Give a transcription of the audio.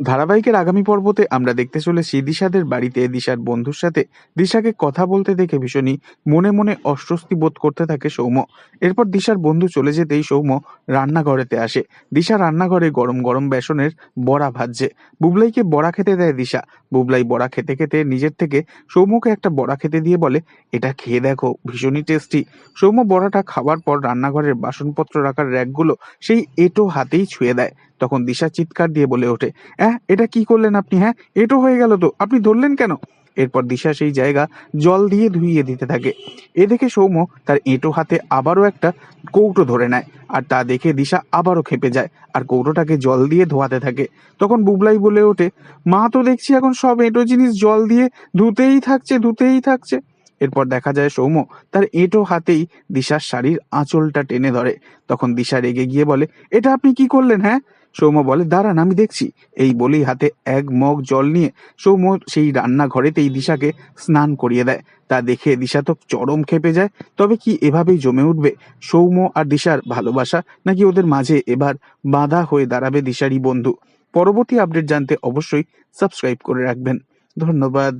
ধারাবাহিকের আগামী পর্বতে আমরা দেখতে চলেছি দিশাদের বাড়িতে, দিশার বন্ধুর সাথে। দিশাকে কথা বলতে দেখে ভীষণই মনে মনে অস্বস্তি বোধ করতে থাকে সৌম্য। এরপর দিশার বন্ধু চলে যেতেই সৌম্য রান্নাঘরেতে আসে। দিশা রান্নাঘরে গরম গরম বেসনের বড়া ভাজছে। বুবলাইকে বড়া খেতে দেয় দিশা। বুবলাই বড়া খেতে খেতে নিজের থেকে সৌম্যকে একটা বড়া খেতে দিয়ে বলে, এটা খেয়ে দেখো, ভীষণই টেস্টি। সৌম্য বড়াটা খাওয়ার পর রান্নাঘরের বাসনপত্র রাখার র্যাকগুলো সেই এটো হাতেই ছুঁয়ে দেয়। তখন দিশা চিৎকার দিয়ে বলে ওঠে হ্যাঁ এটা কি করলেন আপনি হ্যাঁ? এটো হয়ে গেল তো, আপনি ধরলেন কেন? এরপর দিশা সেই জায়গা জল দিয়ে ধুইয়ে দিতে থাকে। এ দেখে সৌম্য তার এঁটো হাতে আবারও একটা কৌটো ধরে নেয় আর তা দেখে দিশা আবারও খেপে যায় আর কৌটোটাকে জল দিয়ে ধোয়াতে থাকে। তখন বুবলাই বলে ওঠে, মা তো দেখছি এখন সব এঁটো জিনিস জল দিয়ে ধুতেই থাকছে ধুতেই থাকছে। এরপর দেখা যায় সৌম্য তার এঁটো হাতেই দিশার শাড়ির আঁচলটা টেনে ধরে। তখন দিশা রেগে গিয়ে বলে, এটা আপনি কি করলেন হ্যাঁ? সৌম্য বলে, দাঁড়ান, আমি দেখছি। এই বলেই হাতে এক মগ জল নিয়ে সৌম্য সেই রান্নাঘরেতেই দিশাকে স্নান করিয়ে দেয়। তা দেখে দিশা তো চরম খেপে যায়। তবে কি এভাবেই জমে উঠবে? সৌম্য আর দিশার ভালোবাসা নাকি ওদের মাঝে এবার বাধা হয়ে দাঁড়াবে দিশারই বন্ধু? পরবর্তী আপডেট জানতে অবশ্যই সাবস্ক্রাইব করে রাখবেন। ধন্যবাদ।